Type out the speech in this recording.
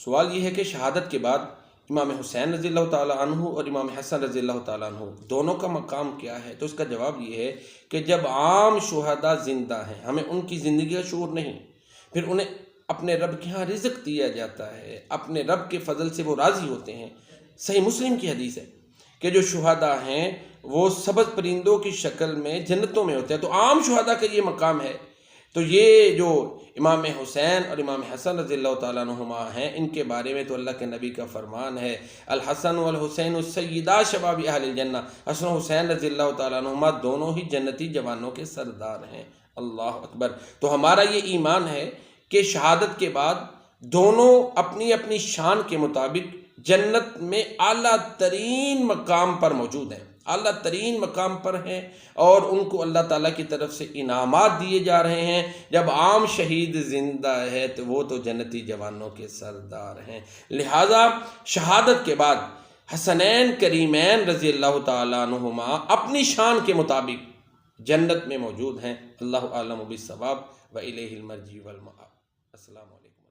سوال یہ ہے کہ شہادت کے بعد امام حسین رضی اللہ تعالیٰ عنہ اور امام حسن رضی اللہ تعالیٰ عنہ دونوں کا مقام کیا ہے؟ تو اس کا جواب یہ ہے کہ جب عام شہداء زندہ ہیں، ہمیں ان کی زندگی کا شعور نہیں۔ پھر انہیں اپنے رب کے ہاں رزق دیا جاتا ہے۔ اپنے رب کے فضل سے وہ راضی ہوتے ہیں۔ صحیح مسلم کی حدیث ہے کہ جو شہداء ہیں، وہ سبز پرندوں کی شکل میں جنتوں میں ہوتے ہیں۔ تو عام شہداء کا یہ مقام ہے تو یہ جو امام حسین اور امام حسن رضی اللہ تعالیٰ عنہما ہیں، ان کے بارے میں تو اللہ کے نبی کا فرمان ہے۔ الحسن والحسین السیدہ شباب اہل الجنہ۔ حسن و حسین رضی اللہ تعالیٰ عنہما دونوں ہی جنتی جوانوں کے سردار ہیں۔ اللہ اکبر۔ تو ہمارا یہ ایمان ہے کہ شہادت کے بعد دونوں اپنی اپنی شان کے مطابق جنت میں اعلیٰ ترین مقام پر موجود ہیں۔ اعلیٰ ترین مقام پر ہیں اور ان کو اللہ تعالیٰ کی طرف سے انعامات دیے جا رہے ہیں۔ جب عام شہید زندہ ہے تو وہ تو جنتی جوانوں کے سردار ہیں۔ لہٰذا شہادت کے بعد حسنین کریمین رضی اللہ تعالیٰ عنہما اپنی شان کے مطابق جنت میں موجود ہیں۔ اللہ عالم بالثواب و الیہ المرجی والمآب۔ السلام علیکم۔